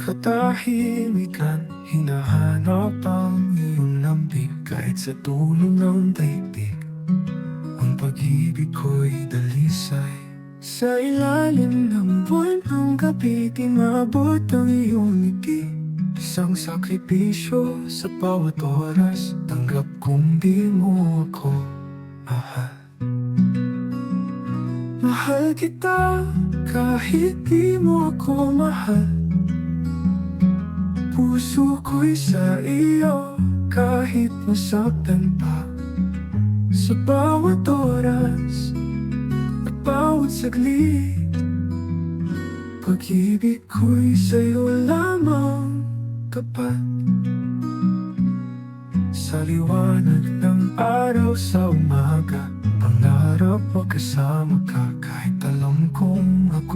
katahimikan Hinahanap ang iyong lambing Kahit sa dulo ng daigdig. Ang pag-ibig ko'y dalisay. Sa ilalim ng buwan ng gabi Di maabot ang iyong ngiti. Isang sakripisyo sa bawat oras Tanggap kong di mo ako mahal. Mahal kita kahit di mo ako mahal Puso ko'y sa iyo. Kahit masaktan pa Sa bawat oras at bawat saglit Pag-ibig ko'y sa'yo lamang tapat. Sa liwanag ng araw sa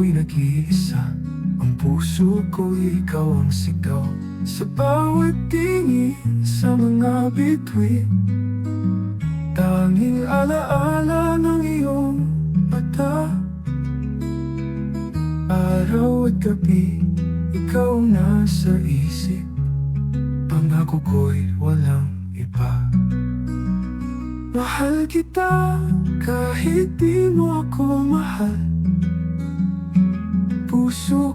ako'y nag-iisa. Ang puso ko ikaw ang sigaw. Sa bawat tingin sa mga bituin. Tanging alaala ng iyong mata. Araw at gabi, ikaw ang nasa isip. Pangako ko'y walang iba. Mahal kita kahit di mo ako mahal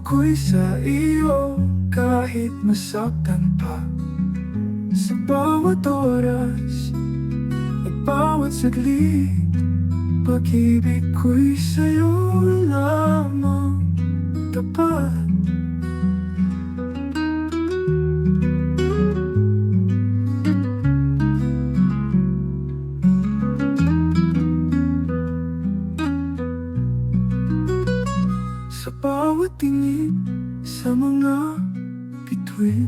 Puso ko'y sa iyo kahit masaktan pa. Sa bawat oras at bawat saglit Pag-ibig ko'y sa'yo lamang tapat Sa bawat tingin sa mga bituin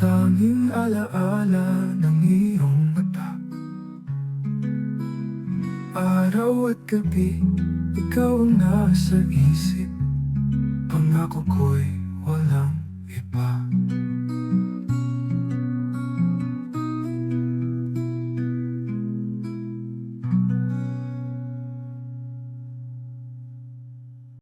Tanging alaala ng iyong mata. Araw at gabi, ikaw ang nasa isip. Pangako ko'y walang iba